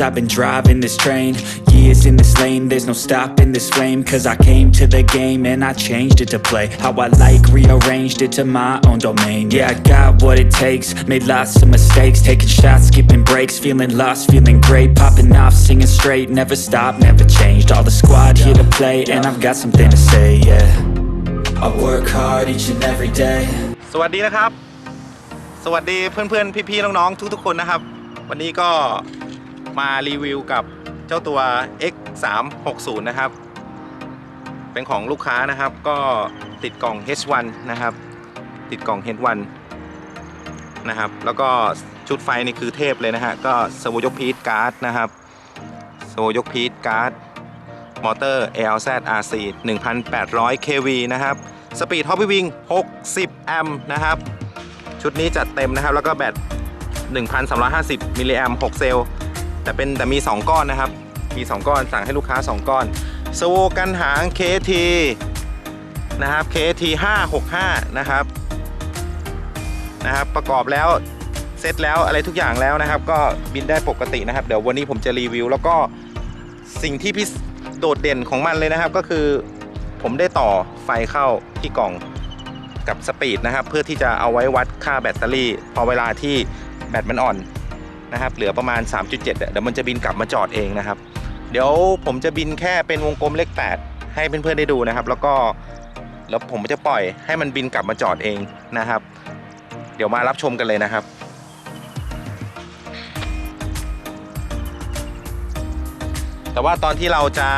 veins. I've been driving this train. Years in this lane, there's no stopping this flame. Cause I came to the game and I changed it to play. How I like, rearranged it to my own domain. Yeah, I got what it takes. Made lots of mistakes. Taking shots, skipping breaks. Feeling lost, feeling great. Popping off, singing straight. Never stopped, never changed. All the squad here to play. And I've got something to say, yeah. I work hard each and every day. สวัสดีนะครับ สวัสดีเพื่อนๆ พี่ๆ น้องๆ ทุกๆ คนนะครับ วันนี้ก็ มารีวิวกับเจ้าตัว X 3 6 0นะครับ เป็นของลูกค้านะครับก็ติดกล่อง H1 นะครับ ติดกล่อง H1 นะครับ แล้วก็ชุดไฟนี่คือเทพเลยนะฮะ ก็สโวยกพีทการ์ดนะครับสโวยกพีทการ์ดมอเตอร์ ALZ RC 1,800 kV นะครับ สปีดฮอปปี้วิง60 แอมป์นะครับ ชุดนี้จัดเต็มนะครับ แล้วก็แบต 1,350 มิลลิแอมป์6เซลล์ แต่เป็นแต่มี 2 ก้อนนะครับ มี 2 ก้อนสั่งให้ลูกค้า 2 ก้อนสโวกันหาง KT นะครับ KT 565 นะครับนะครับ ประกอบแล้วเสร็จแล้วอะไรทุกอย่างแล้วนะครับ ก็บินได้ปกตินะครับ เดี๋ยววันนี้ผมจะรีวิว แล้วก็สิ่งที่พิโดดเด่นของมันเลยนะครับ ก็คือผมได้ต่อไฟเข้าที่กล่องกับสปีดนะครับ เพื่อที่จะเอาไว้วัดค่าแบตเตอรี่ พอเวลาที่แบตมันอ่อน นะครับเหลือประมาณ 3.7เดี๋ยวมันจะบินกลับมาจอดเองนะครับ เดี๋ยวผมจะบินแค่เป็นวงกลมเลข 8 ให้เพื่อนๆได้ดูนะครับ แล้วก็แล้วผมจะปล่อยให้มันบินกลับมาจอดเองนะครับ เดี๋ยวมารับชมกันเลยนะครับแต่ว่าตอนที่เราจะ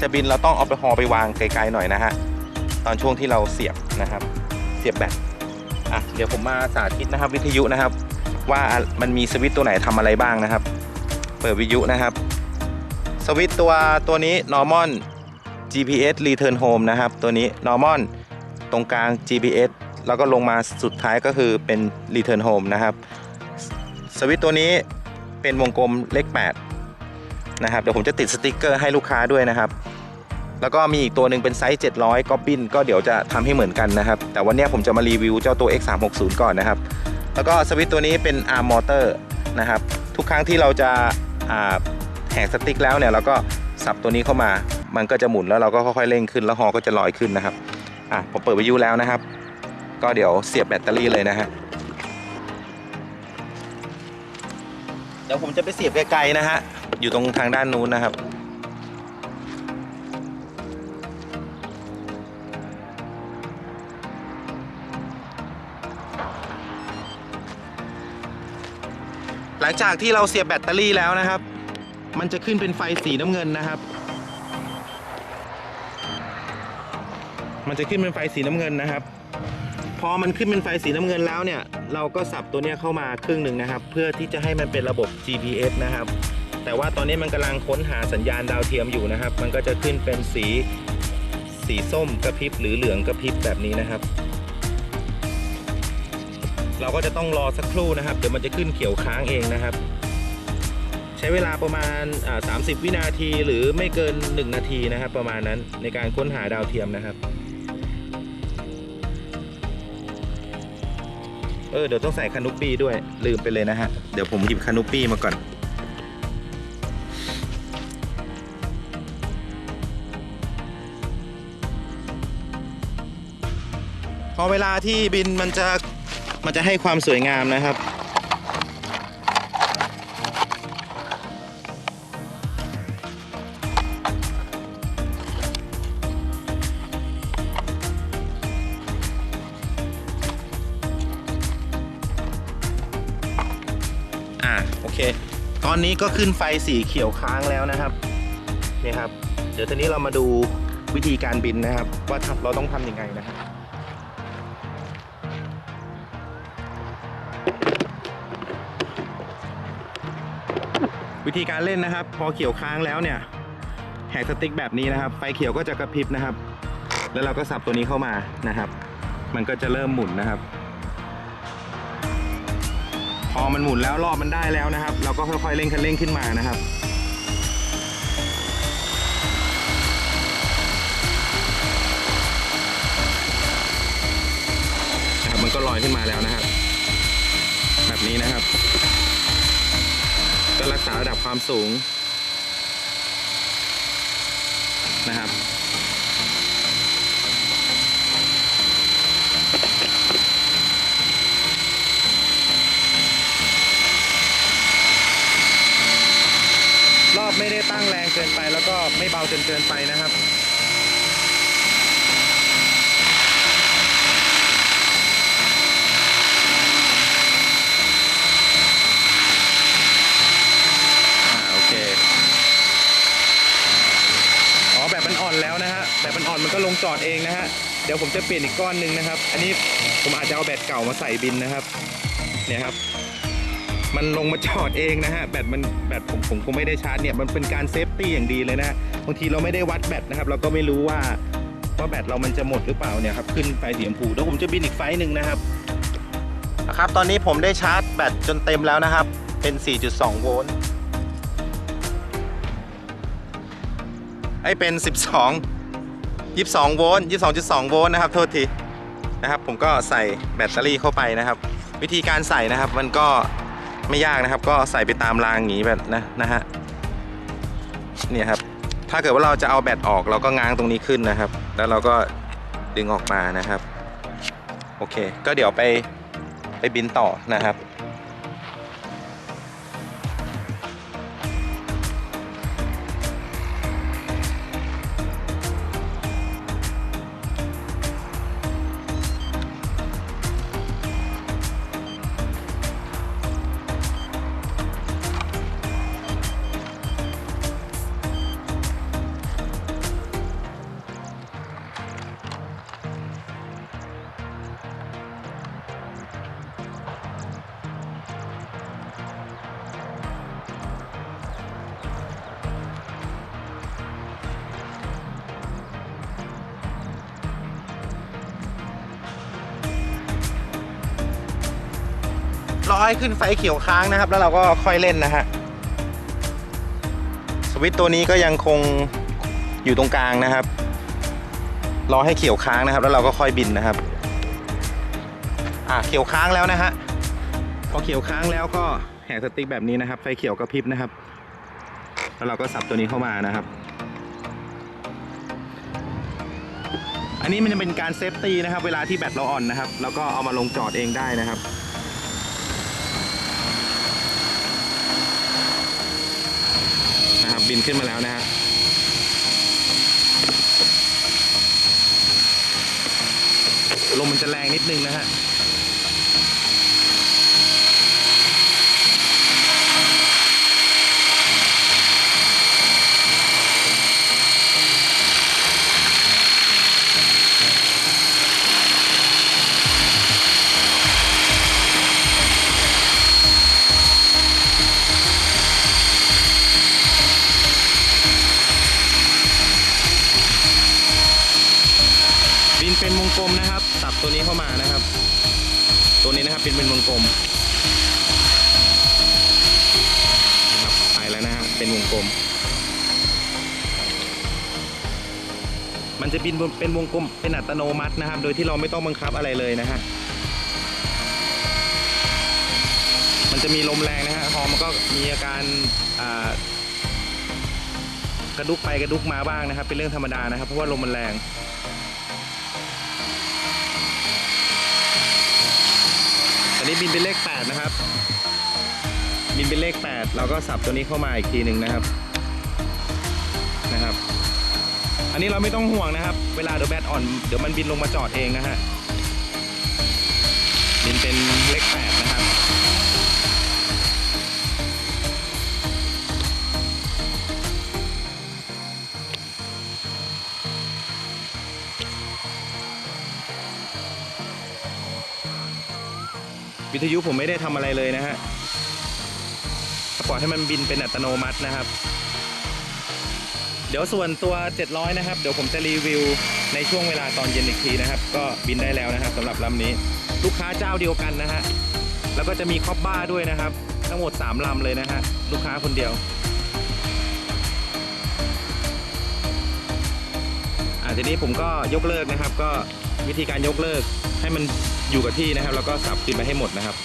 จะบินเราต้องเอาไปฮอไปวางไกลๆหน่อยนะฮะตอนช่วงที่เราเสียบนะครับ เสียบแบตอะเดี๋ยวผมมาสาธิตนะครับ วิทยุนะครับ ว่ามันมีสวิตตัวไหนทำอะไรบ้างนะครับ เปิดวิทยุนะครับ สวิตตัวตัวนี้ normal GPS return home นะครับ ตัวนี้ normal ตรงกลาง GPS แล้วก็ลงมาสุดท้ายก็คือเป็น return home นะครับ สวิตตัวนี้เป็นวงกลมเลข 8 นะครับ เดี๋ยวผมจะติดสติกเกอร์ให้ลูกค้าด้วยนะครับ แล้วก็มีอีกตัวหนึ่งเป็นไซส์ 700ก็บินก็เดี๋ยวจะทำให้เหมือนกันนะครับ แต่วันนี้ผมจะมารีวิวเจ้าตัว X360 ก่อนนะครับ แล้วก็สวิตตัวนี้เป็น arm motor นะครับ ทุกครั้งที่เราจะาแหกสติ๊กแล้วเนี่ยเราก็สับตัวนี้เข้ามา มันก็จะหมุนแล้วเราก็ค่อยๆเร่งขึ้นแล้วฮอก็จะลอยขึ้นนะครับอะผมเปิดวิทยุแล้วนะครับ ก็เดี๋ยวเสียบแบตเตอรี่เลยนะฮะเดี๋ยวผมจะไปเสียบไกลๆนะฮะอยู่ตรงทางด้านนู้นนะครับ ลังจากที่เราเสียบแบตเตอรี่แล้วนะครับ มันจะขึ้นเป็นไฟสีน้ำเงินนะครับ มันจะขึ้นเป็นไฟสีน้ำเงินนะครับ พอมันขึ้นเป็นไฟสีน้ำเงินแล้วเนี่ย เราก็สับตัวเนี้ยเข้ามาครึ่งหนึ่งนะครับ เพื่อที่จะให้มันเป็นระบบ GPS นะครับ แต่ว่าตอนนี้มันกำลังค้นหาสัญญาณดาวเทียมอยู่นะครับ มันก็จะขึ้นเป็นสีสีส้มกระพริบหรือเหลืองกระพริบแบบนี้นะครับ เราก็จะต้องรอสักครู่นะครับ เดี๋ยวมันจะขึ้นเขียวค้างเองนะครับ ใช้เวลาประมาณ 30 วินาทีหรือไม่เกิน 1 นาทีนะครับ ประมาณนั้นในการค้นหาดาวเทียมนะครับเออเดี๋ยวต้องใส่คานุปี้ด้วยลืมไปเลยนะฮะ เดี๋ยวผมหยิบคานุปี้มาก่อน พอเวลาที่บินมันจะ มันจะให้ความสวยงามนะครับ อ่าโอเค ตอนนี้ก็ขึ้นไฟสีเขียวค้างแล้วนะครับ นี่ครับ เดี๋ยวทีนี้เรามาดูวิธีการบินนะครับ ว่าเราต้องทำยังไงนะครับ วิธีการเล่นนะครับ พอเขียวค้างแล้วเนี่ยแหกสติ๊กแบบนี้นะครับ ไฟเขียวก็จะกระพริบนะครับ แล้วเราก็สับตัวนี้เข้ามานะครับ มันก็จะเริ่มหมุนนะครับ พอมันหมุนแล้วรอบมันได้แล้วนะครับ เราก็ค่อยๆเร่งคันเร่งขึ้นมานะครับนะครับ มันก็ลอยขึ้นมาแล้วนะครับ แบบนี้นะครับ ก็รักษาระดับ ความสูงนะครับ รอบไม่ได้ตั้งแรงเกินไปแล้วก็ไม่เบาจนเกินไปนะครับ อ่าโอเค อ๋อแบบมันอ่อนแล้วนะฮะ แบบมันอ่อนมันก็ลง จอดเองนะฮะ เดี๋ยวผมจะเปลี่ยนอีกก้อนหนึ่งนะครับ อันนี้ผมอาจจะเอาแบตเก่ามาใส่บินนะครับ เนี่ยครับ มันลงมาจอดเองนะฮะ แบตมันแบตผมผมคงไม่ได้ชาร์จเนี่ย มันเป็นการเซฟตี้อย่างดีเลยนะ บางทีเราไม่ได้วัดแบตนะครับ เราก็ไม่รู้ว่าว่าแบตเรามันจะหมดหรือเปล่าเนี่ยครับ ขึ้นไฟสีชมพูเดี๋ยวผมจะบินอีกไฟหนึ่งนะครับครับ ตอนนี้ผมได้ชาร์จแบตจนเต็มแล้วนะครับ เป็น 4.2 โวลต์ไอ้เป็น 12 22 โวลต์22.2 โวลต์นะครับโทษทีนะครับ ผมก็ใส่แบตเตอรี่เข้าไปนะครับ วิธีการใส่นะครับมันก็ไม่ยากนะครับ ก็ใส่ไปตามรางอย่างนี้แบบนะนะฮะเนี่ยครับ ถ้าเกิดว่าเราจะเอาแบตออกเราก็ง้างตรงนี้ขึ้นนะครับ แล้วเราก็ดึงออกมานะครับ โอเค ก็เดี๋ยวไปไปบินต่อนะครับ อให้ขึ้นไฟเขียวค้างนะครับ แล้วเราก็ค่อยเล่นนะฮะสวิตตัวนี้ก็ยังคงอยู่ตรงกลางนะครับรอให้เขียวค้างนะครับ แล้วเราก็ค่อยบินนะครับ อ่าเขียวค้างแล้วนะฮะพอเขียวค้างแล้วก็แหกสติ๊กแบบนี้นะครับ ไฟเขียวกระพริบนะครับ แล้วเราก็สับตัวนี้เข้ามานะครับ อันนี้มันจะเป็นการเซฟตี้นะครับ เวลาที่แบตเราอ่อนนะครับ แล้วก็เอามาลงจอดเองได้นะครับ นะครับบิน ขึ้นมาแล้วนะฮะลมมันจะแรงนิดนึงนะฮะ ตัวนี้เข้ามานะครับ ตัวนี้นะครับเป็นเป็นวงกลมนะครับไปแล้วนะฮะเป็นวงกลม มันจะบินเป็นวงกลมเป็นอัตโนมัตินะครับ โดยที่เราไม่ต้องบังคับอะไรเลยนะฮะมันจะมีลมแรงนะฮะฮอมันก็มีอาการกระดุกไปกระดุกมาบ้างนะครับ เป็นเรื่องธรรมดานะครับ เพราะว่าลมมันแรง นนี้บินเป็นเลข 8 นะครับ บินเป็นเลข 8 เราก็สับตัวนี้เข้ามาอีกทีหนึ่งนะครับ นะครับ อันนี้เราไม่ต้องห่วงนะครับ เวลาเดี๋ยวแบตอ่อน เดี๋ยวมันบินลงมาจอดเองนะฮะ บินเป็นเลข 8 นะครับ วิทยุผมไม่ได้ทำอะไรเลยนะฮะปล่อยให้มันบินเป็นอัตโนมัตินะครับ เดี๋ยวส่วนตัว 700 นะครับ เดี๋ยวผมจะรีวิวในช่วงเวลาตอนเย็นอีกทีนะครับ ก็บินได้แล้วนะครับสำหรับลำนี้ ลูกค้าเจ้าเดียวกันนะฮะแล้วก็จะมีคอบบ้าด้วยนะครับ ทั้งหมด 3ลำเลยนะฮะลูกค้าคนเดียวอ่าทีนี้ผมก็ยกเลิกนะครับ ก็วิธีการยกเลิกให้มัน อยู่กับที่นะครับ แล้วก็สับขึ้นไปให้หมดนะครับ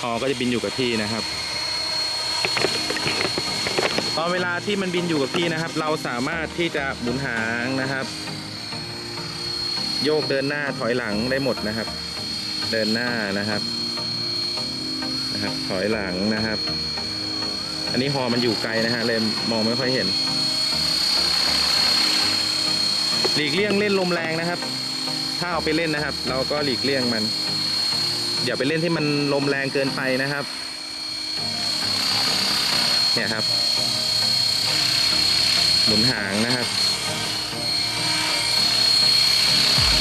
ฮอก็จะบินอยู่กับที่นะครับ ตอนเวลาที่มันบินอยู่กับพี่นะครับ เราสามารถที่จะหมุนหางนะครับ โยกเดินหน้าถอยหลังได้หมดนะครับ เดินหน้านะครับนะครับ ถอยหลังนะครับ อันนี้ฮอมันอยู่ไกลนะฮะเลยมองไม่ค่อยเห็นหลีกเลี่ยงเล่นลมแรงนะครับ ถ้าเอาไปเล่นนะครับ เราก็หลีกเลี่ยงมัน อย่าไปเล่นที่มันลมแรงเกินไปนะครับ เนี่ยครับ หมุนหางนะครับ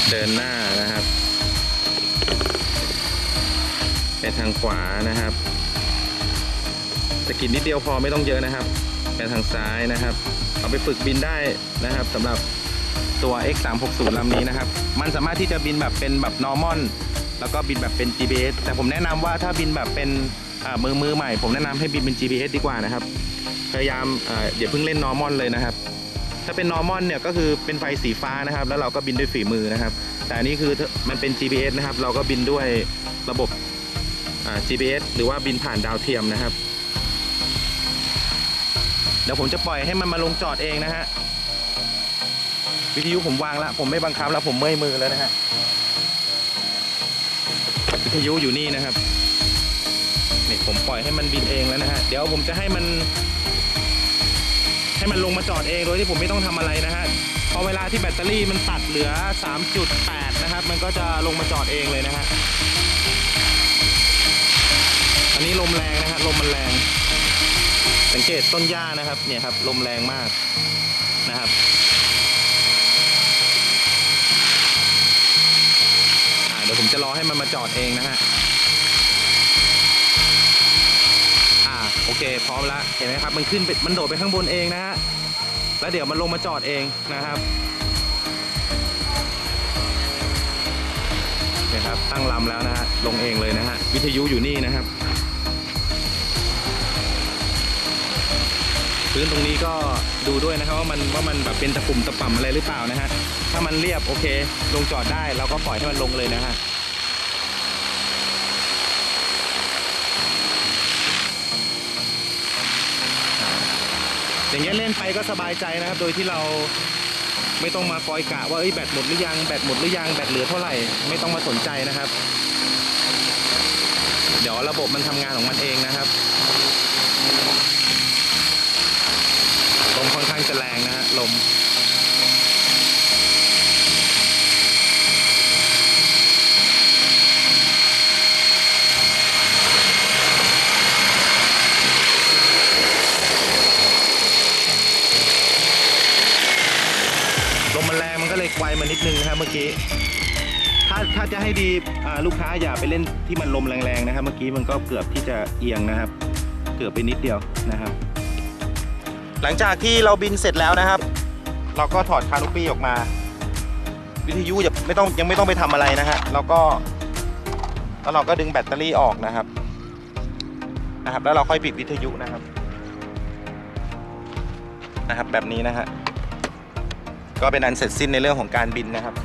เดินหน้านะครับ ไปทางขวานะครับสกินนิดเดียวพอไม่ต้องเยอะนะครับไปทางซ้ายนะครับ เอาไปฝึกบินได้นะครับสำหรับ ตัว X 3 6 0ลำนี้นะครับ มันสามารถที่จะบินแบบเป็นแบบ normal แล้วก็บินแบบเป็น GPS แต่ผมแนะนำว่าถ้าบินแบบเป็นมือมือใหม่ ผมแนะนำให้บินเป็น GPS ดีกว่านะครับ พยายามเอ่ออย่าเพิ่งเล่น normal เลยนะครับ ถ้าเป็น normal เนี่ยก็คือเป็นไฟสีฟ้านะครับ แล้วเราก็บินด้วยฝีมือนะครับ แต่อันนี้คือมันเป็น GPS นะครับ เราก็บินด้วยระบบ GPS หรือว่าบินผ่านดาวเทียมนะครับ เดี๋ยวผมจะปล่อยให้มันมาลงจอดเองนะฮะ วิทยุผมวางแล้วผมไม่บังคับแล้วผมเมื่อยมือแล้วนะฮะวิทยุอยู่นี่นะครับนี่ผมปล่อยให้มันบินเองแล้วนะฮะเดี๋ยวผมจะให้มัน ให้มันลงมาจอดเองโดยที่ผมไม่ต้องทำอะไรนะฮะพอเวลาที่แบตเตอรี่มันตัดเหลือ 3.8 นะครับ มันก็จะลงมาจอดเองเลยนะฮะอันนี้ลมแรงนะฮะลมมันแรง สังเกตต้นหญ้านะครับ เนี่ยครับลมแรงมากนะครับ เดี๋ยวผมจะรอให้มันมาจอดเองนะฮะอ่าโอเค พร้อมแล้วเห็นไหมครับ มันขึ้นไปมันโดดไปข้างบนเองนะฮะแล้วเดี๋ยวมันลงมาจอดเองนะครับเนี่ยครับตั้งลำแล้วนะฮะลงเองเลยนะฮะวิทยุอยู่นี่นะครับ พื้นตรงนี้ก็ดูด้วยนะครับว่ามันว่ามันแบบเป็นตะปุ่มตะป่ำอะไรหรือเปล่านะฮะ ถ้ามันเรียบโอเค ลงจอดได้เราก็ปล่อยให้มันลงเลยนะฮะอย่างเงี้ยเล่นไปก็สบายใจนะครับ โดยที่เราไม่ต้องมาคอยกะว่าเอ้ยแบตหมดหรือยังแบตหมดหรือยังแบตเหลือเท่าไหร่ไม่ต้องมาสนใจนะครับ เดี๋ยวระบบมันทำงานของมันเองนะครับ มานิดนึงนะครับเมื่อกี้ถ้าถ้าจะให้ดีลูกค้าอย่าไปเล่นที่มันลมแรงๆนะครับ เมื่อกี้มันก็เกือบที่จะเอียงนะครับ เกือบไปนิดเดียวนะครับ หลังจากที่เราบินเสร็จแล้วนะครับ เราก็ถอดคานุปี้ออกมา วิทยุอย่าไม่ต้องยังไม่ต้องไปทำอะไรนะฮะเราก็แล้วเราก็ดึงแบตเตอรี่ออกนะครับนะครับ แล้วเราค่อยปิดวิทยุนะครับ นะครับแบบนี้นะฮะ ก็เป็นอันเสร็จสิ้นในเรื่องของการบินนะครับ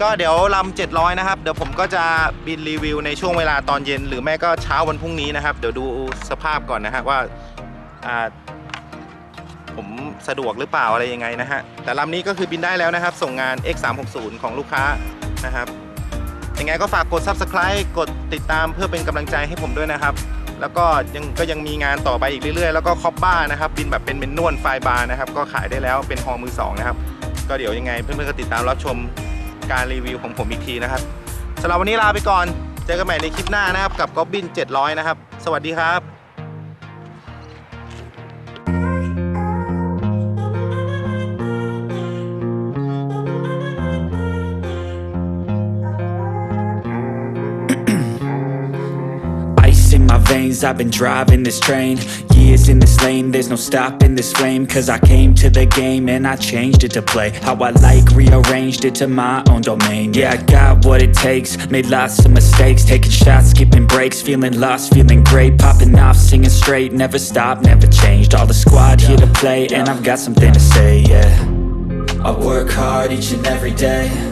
ก็เดี๋ยวลำ700 นะครับ เดี๋ยวผมก็จะบินรีวิวในช่วงเวลาตอนเย็น หรือแม่ก็เช้าวันพรุ่งนี้นะครับ เดี๋ยวดูสภาพก่อนนะฮะว่าผมสะดวกหรือเปล่าอะไรยังไงนะฮะ แต่ลำนี้ก็คือบินได้แล้วนะครับ ส่งงาน X 3 6 0 ของลูกค้านะครับยังไงก็ฝากกด Subscribe กดติดตามเพื่อเป็นกำลังใจให้ผมด้วยนะครับ แล้วก็ยังก็ยังมีงานต่อไปอีกเรื่อยๆ แล้วก็คอปบ้านะครับบินแบบเป็นเป็นนวลไฟบาร์นะครับ ก็ขายได้แล้วเป็นฮอมือสองนะครับ ก็เดี๋ยวยังไงเพื่อนๆก็ติดตามรับชมการรีวิวของผมอีกทีนะครับสำหรับวันนี้ลาไปก่อน เจอกันใหม่ในคลิปหน้านะครับกับก๊อบบิน700 นะครับ สวัสดีครับ veins, I've been driving this train. Years in this lane, there's no stopping this flame. Cause I came to the game and I changed it to play How I like, rearranged it to my own domain. Yeah, I got what it takes, made lots of mistakes. Taking shots, skipping breaks, feeling lost, feeling great. Popping off, singing straight, never stopped, never changed. All the squad here to play and I've got something to say, yeah. I work hard each and every day